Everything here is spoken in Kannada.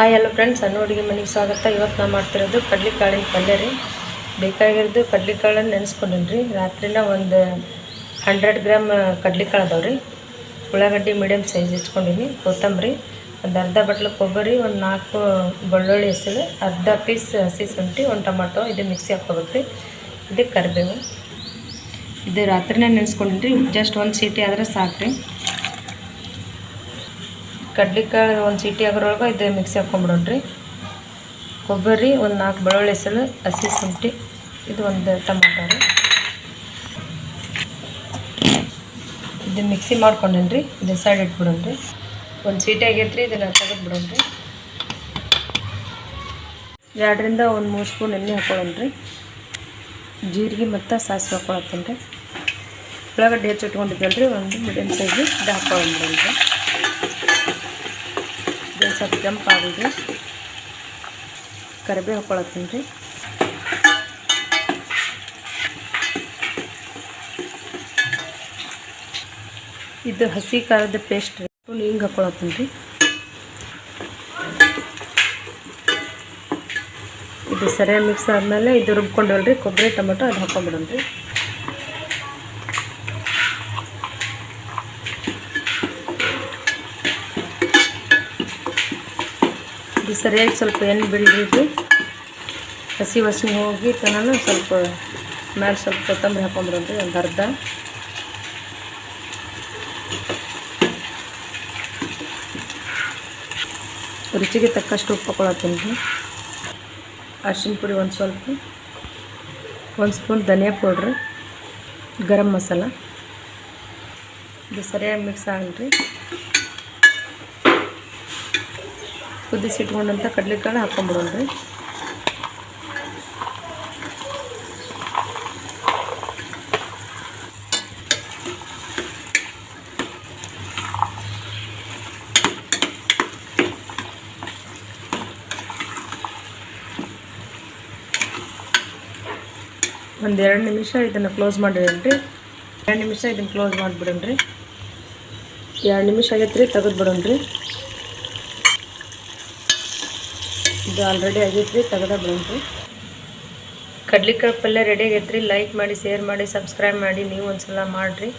ಹಾಯ್ ಹಲೋ ಫ್ರೆಂಡ್ಸ್ ಸಣ್ಣ ಹುಡುಗಿ ಮನೆಗೆ ಸ್ವಾಗತ. ಇವತ್ತು ನಾವು ಮಾಡ್ತಿರೋದು ಕಡ್ಲಿಕಾಳಿನ ಪಲ್ಯ ರೀ. ಬೇಕಾಗಿರೋದು ಕಡ್ಲಿಕಾಳನ್ನು ನೆನೆಸ್ಕೊಂಡಿನಿ ರೀ ರಾತ್ರಿನ ಒಂದು ಹಂಡ್ರೆಡ್ ಗ್ರಾಮ್ ಕಡ್ಲಿಕಾಳು ಅದಾವೆ ರೀ. ಉಳ್ಳಾಗಡ್ಡಿ ಮೀಡಿಯಮ್ ಸೈಜ್ ಹೆಚ್ಕೊಂಡೀನಿ ಕೊತ್ತಂಬರಿ, ಒಂದು ಅರ್ಧ ಬಟ್ಲು ಕೊಬ್ಬರಿ, ಒಂದು ನಾಲ್ಕು ಬೆಳ್ಳುಳ್ಳಿ ಹೆಸರು, ಅರ್ಧ ಪೀಸ್ ಹಸಿ ಶುಂಠಿ, ಒಂದು ಟೊಮಾಟೊ ಇದು ಮಿಕ್ಸಿ ಹಾಕ್ಕೋಬೇಕು ರೀ. ಇದಕ್ಕೆ ಕರಿಬೇವು. ಇದು ರಾತ್ರಿನೇ ನೆನೆಸ್ಕೊಂಡಿನಿ ರೀ ಜಸ್ಟ್ ಒಂದು ಸೀಟಿ ಆದರೆ ಸಾಕು ರೀ ಕಡ್ಲಿಕಾಳು ಒಂದು ಸೀಟಿ ಆಗೋರೊಳಗೆ ಇದು ಮಿಕ್ಸಿ ಹಾಕ್ಕೊಂಬಿಡೋಣ್ರಿ ಕೊಬ್ಬರಿ ಒಂದು ನಾಲ್ಕು ಬೆಳ್ಳುಳ್ಳಿ ಹೆಸರು, ಹಸಿ ಶುಂಠಿ, ಇದು ಒಂದು ಟೊಮಾಟೊ ರೀ. ಇದು ಮಿಕ್ಸಿ ಮಾಡ್ಕೊಂಡೇನಿ ಇದು ಸೈಡ್ ಇಟ್ಬಿಡೋಣ್ರಿ. ಒಂದು ಸೀಟಿ ರೀ ಇದನ್ನು ತೆಗೆದು ಬಿಡೋಣ್ರಿ ಎರಡರಿಂದ ಒಂದು ಮೂರು ಸ್ಪೂನ್ ಎಣ್ಣೆ ಹಾಕ್ಕೊಳ್ಳೋಣ್ರಿ ಜೀರಿಗೆ ಮತ್ತು ಸಾಸಿವೆ ಹಾಕ್ಕೊಳತ್ತೇನೆ ರೀ ಉಳ್ಳಾಗಡ್ಡೆ ಹೆಚ್ಚು ರೀ ಒಂದು ಮೀಡಿಯಮ್ ಸೈಜ್ ಇದು ಹಾಕೊಳ್ಳೋಣ್ರಿ. ಇದು ಸ್ವಲ್ಪ ಕೆಂಪಾಗಿದೆ. ಕರಿಬೇವು ಹಾಕೊಳತ್ತೀನಿ ರೀ. ಇದು ಹಸಿ ಖಾರದ ಪೇಸ್ಟ್ ರೀ. ಹಿಂಗೆ ಹಾಕೊಳತ್ತೀನಿ ರೀ. ಇದು ಸರಿಯಾಗಿ ಮಿಕ್ಸ್ ಆದಮೇಲೆ ಇದು ರುಬ್ಕೊಂಡವಲ್ರಿ, ಕೊಬ್ಬರಿ, ಟೊಮೆಟೊ ಅದು ಹಾಕೊಂಡ್ಬಿಡೋಣ ರೀ. ಸರಿಯಾಗಿ ಸ್ವಲ್ಪ ಎಣ್ಣೆ ಬಿಡ್ರಿ ಹಸಿ ವಾಸನೆ ಹೋಗಿ ತನಕ ಸ್ವಲ್ಪ ಮೇಲೆ ಸ್ವಲ್ಪ ಕೊತ್ತಂಬರಿ ಹಾಕೊಂಡ್ರಿ ಒಂದು ಅರ್ಧ. ರುಚಿಗೆ ತಕ್ಕಷ್ಟು ಉಪ್ಪು ಹಾಕೊಳತ್ತೀನಿ. ರೀ ಅರ್ಶಿನ ಪುಡಿ ಒಂದು ಸ್ವಲ್ಪ, ಒಂದು ಸ್ಪೂನ್ ಧನಿಯಾ ಪೌಡ್ರಿ, ಗರಂ ಮಸಾಲ. ಇದು ಸರಿಯಾಗಿ ಮಿಕ್ಸ್ ಆಗಲ್ರಿ. ಕುದಿಸಿಟ್ಕೊಂಡಂಥ ಕಡಲೆಕಾಳು ಹಾಕ್ಕೊಂಬಿಡೋಣ್ರಿ ಒಂದು ಎರಡು ನಿಮಿಷ ಇದನ್ನು ಕ್ಲೋಸ್ ಮಾಡಿಡೋಣ್ರಿ. ಎರಡು ನಿಮಿಷ ಇದನ್ನು ಕ್ಲೋಸ್ ಮಾಡಿಬಿಡೋಣ್ರಿ. ಎರಡು ನಿಮಿಷ ಆಗೈತೆ ರೀ ತೆಗೆದು ಬಿಡೋಣ್ರಿ ಇದು ಆಲ್ರೆಡಿ ಆಗೈತೆ ರೀ ತೆಗೆದ ಬಂದ್ರಿ ಕಡ್ಲಿಕಾಯಿ ಪಲ್ಯ ರೆಡಿ ರೀ ಲೈಕ್ ಮಾಡಿ ಶೇರ್ ಮಾಡಿ ಸಬ್ಸ್ಕ್ರೈಬ್ ಮಾಡಿ, ನೀವು ಒಂದು ಸಲ ಮಾಡಿರಿ.